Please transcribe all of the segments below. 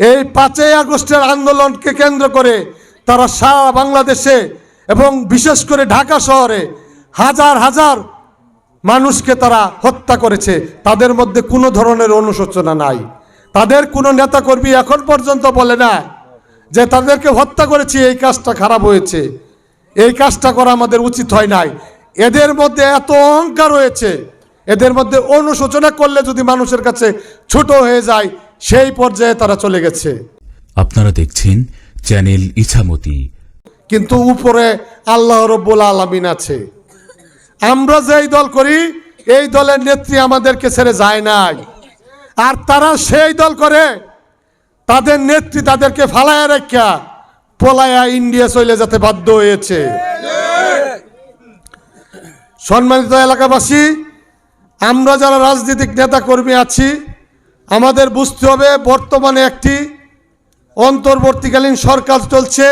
এই পাঁচই আগস্টের আন্দোলনকে কেন্দ্র করে তারা সারা বাংলাদেশে এবং বিশেষ করে ঢাকা শহরে হাজার হাজার মানুষকে তারা হত্যা করেছে। তাদের মধ্যে কোনো ধরনের অনুশোচনা নাই। তাদের কোনো নেতাকর্মী এখন পর্যন্ত বলে না যে তাদেরকে হত্যা করেছি, এই কাজটা খারাপ হয়েছে। এই কাজটা করা আমাদের উচিত হয় নাই। এদের মধ্যে এত অহংকার রয়েছে। এদের মধ্যে অনুশোচনা করলে যদি মানুষের কাছে ছোট হয়ে যায় সেই পর্যায়ে তারা চলে গেছে। আপনারা দেখছেন চ্যানেল ইছামতি। কিন্তু উপরে আল্লাহ রব্বুল আলমিন আছে। আমরা যেই দল করি এই দলের নেত্রী আমাদেরকে ছেড়ে যায় নাই। আর তারা সেই দল করে তাদের নেত্রী তাদেরকে ফালায়া রেখা পলায়া ইন্ডিয়া চলে যেতে বাধ্য হয়েছে। সম্মানিত এলাকাবাসী আমরা যারা রাজনৈতিক নেতা কর্মী আছি আমাদের বুঝতে হবে বর্তমানে একটি অন্তর্বর্তীকালীন সরকার চলছে।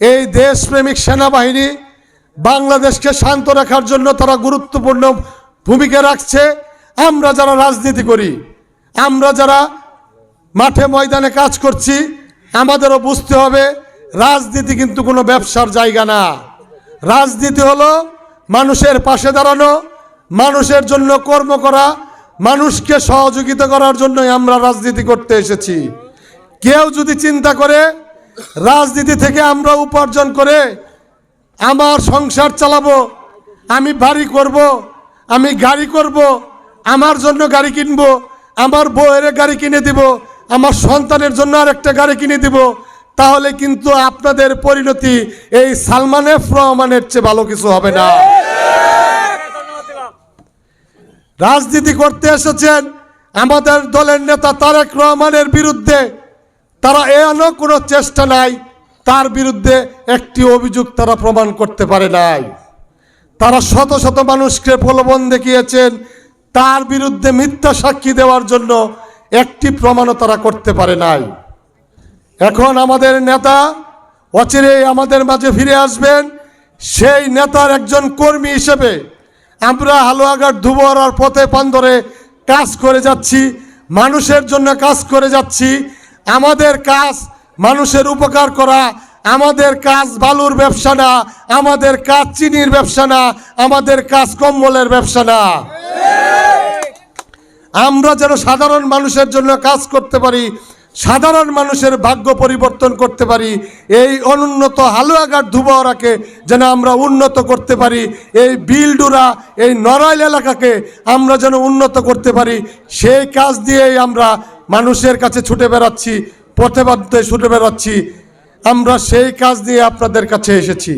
এই দেশপ্রেমিক সেনাবাহিনী বাংলাদেশকে শান্ত রাখার জন্য তারা গুরুত্বপূর্ণ ভূমিকা রাখছে। আমরা যারা রাজনীতি করি, আমরা যারা মাঠে ময়দানে কাজ করছি, আমাদেরও বুঝতে হবে রাজনীতি কিন্তু কোনো ব্যবসার জায়গা না। রাজনীতি হলো মানুষের পাশে দাঁড়ানো, মানুষের জন্য কর্ম করা মানুষকে সহযোগিতা করার জন্যই আমরা রাজনীতি করতে এসেছি। কেউ যদি চিন্তা করে, রাজনীতি থেকে আমরা উপার্জন করে আমার সংসার চালাবো, আমি বাড়ি করব, আমি গাড়ি করব, আমার জন্য গাড়ি কিনবো, আমার বউয়ের গাড়ি কিনে দিব, আমার সন্তানের জন্য আর একটা গাড়ি কিনে দিব, তাহলে কিন্তু আপনাদের পরিণতি এই সালমান এফ রহমানের চেয়ে ভালো কিছু হবে না। রাজনীতি করতে এসেছেন আমাদের দলের নেতা তারেক রহমানের বিরুদ্ধে। তারা এমন কোনো চেষ্টা নাই, তার বিরুদ্ধে একটি অভিযোগ তারা প্রমাণ করতে পারে নাই। তারা শত শত মানুষকে প্রলোভন দেখিয়েছেন, তার বিরুদ্ধে মিথ্যা সাক্ষী দেওয়ার জন্য একটি প্রমাণও তারা করতে পারে নাই। এখন আমাদের নেতা অচিরেই আমাদের মাঝে ফিরে আসবেন, সেই নেতার একজন কর্মী হিসেবে। আমরা হালুয়াঘাট ধুবরার পথে পান্দরে কাজ করে যাচ্ছি, মানুষের জন্য কাজ করে যাচ্ছি। আমাদের কাজ মানুষের উপকার করা, আমাদের কাজ বালুর ব্যবসা না, আমাদের কাজ চিনির ব্যবসা না, আমাদের কাজ কম্বলের ব্যবসা না। আমরা যেন সাধারণ মানুষের জন্য কাজ করতে পারি সাধারণ মানুষের ভাগ্য পরিবর্তন করতে পারি, এই অনুন্নত হালুয়াঘাট ধুবাওয়ারাকে যেন আমরা উন্নত করতে পারি, এই বিলডুরা, এই নড়াইল এলাকাকে আমরা যেন উন্নত করতে পারি, সেই কাজ দিয়েই আমরা মানুষের কাছে ছুটে বেড়াচ্ছি, পথে পথে ছুটে বেড়াচ্ছি। আমরা সেই কাজ দিয়ে আপনাদের কাছে এসেছি।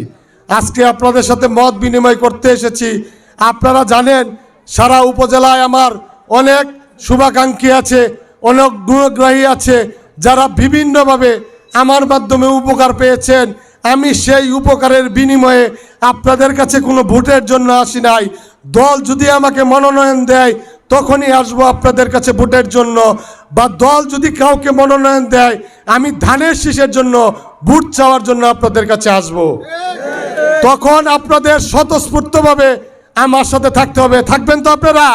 আজকে আপনাদের সাথে মত বিনিময় করতে এসেছি। আপনারা জানেন, সারা উপজেলায় আমার অনেক শুভাকাঙ্ক্ষী আছে। অনেক গুণগ্রাহী আছে যারা বিভিন্নভাবে আমার মাধ্যমে উপকার পেয়েছেন। আমি সেই উপকারের বিনিময়ে আপনাদের কাছে কোনো ভোটের জন্য আসি নাই। দল যদি আমাকে মনোনয়ন দেয়, তখনই আসব আপনাদের কাছে ভোটের জন্য। বা দল যদি কাউকে মনোনয়ন দেয়, আমি ধানের শীষের জন্য ভোট চাওয়ার জন্য আপনাদের কাছে আসব। তখন আপনাদের স্বতঃস্ফূর্তভাবে আমার সাথে থাকতে হবে। থাকবেন তো আপনারা?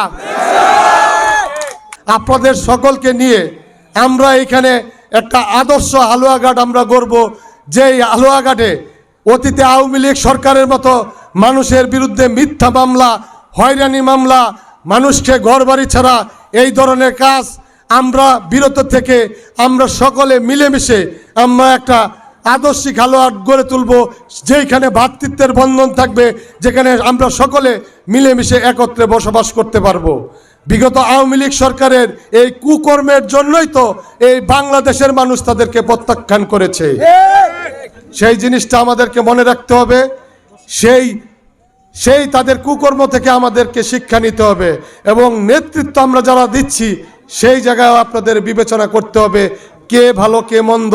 আপনাদের সকলকে নিয়ে আমরা এখানে একটা আদর্শ হালুয়াঘাট আমরা গড়ব। যেই হালুয়াঘাটে অতীতে আওয়ামী লীগ সরকারের মতো মানুষের বিরুদ্ধে মিথ্যা মামলা, হয়রানি মামলা, মানুষকে ঘরবাড়ি ছাড়া এই ধরনের কাজ আমরা বিরত থেকে আমরা সকলে মিলেমিশে আমরা একটা আদর্শিক হালুয়াট গড়ে তুলব যেখানে ভ্রাতৃত্বের বন্ধন থাকবে, যেখানে আমরা সকলে মিলেমিশে একত্রে বসবাস করতে পারব। বিগত আওয়ামী লীগ সরকারের এই কুকর্মের জন্যই তো এই বাংলাদেশের মানুষ তাদেরকে প্রত্যাখ্যান করেছে। সেই জিনিসটা আমাদেরকে মনে রাখতে হবে। সেই সেই তাদের কুকর্ম থেকে আমাদেরকে শিক্ষা নিতে হবে এবং নেতৃত্ব আমরা যারা দিচ্ছি, সেই জায়গায় আপনাদের বিবেচনা করতে হবে কে ভালো, কে মন্দ।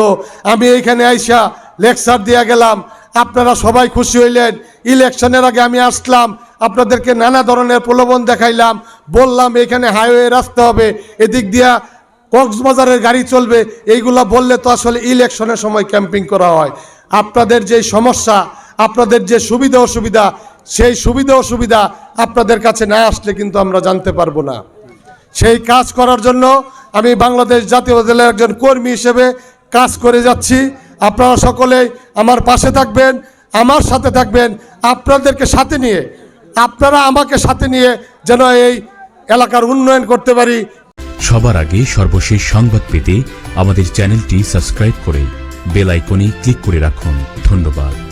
আমি এইখানে আইসা লেকচার দিয়ে গেলাম। আপনারা সবাই খুশি হইলেন। ইলেকশনের আগে আমি আসলাম। আপনাদেরকে নানা ধরনের প্রলোভন দেখাইলাম, বললাম, এখানে হাইওয়ে রাস্তা হবে, এদিক দিয়া কক্সবাজারের গাড়ি চলবে। এইগুলা বললে তো আসলে ইলেকশনের সময় ক্যাম্পিং করা হয়। আপনাদের যে সমস্যা, আপনাদের যে সুবিধা অসুবিধা, সেই সুবিধা অসুবিধা আপনাদের কাছে না আসলে কিন্তু আমরা জানতে পারব না। সেই কাজ করার জন্য আমি বাংলাদেশ জাতীয় দলের একজন কর্মী হিসেবে কাজ করে যাচ্ছি। আপনারা সকলেই আমার পাশে থাকবেন, আমার সাথে থাকবেন। আপনাদেরকে সাথে নিয়ে আপনারা আমাকে সাথে নিয়ে যেন এই এলাকার উন্নয়ন করতে পারি। সবার আগে সর্বশেষ সংবাদ পেতে আমাদের চ্যানেলটি সাবস্ক্রাইব করে বেল আইকনে ক্লিক করে রাখুন। ধন্যবাদ।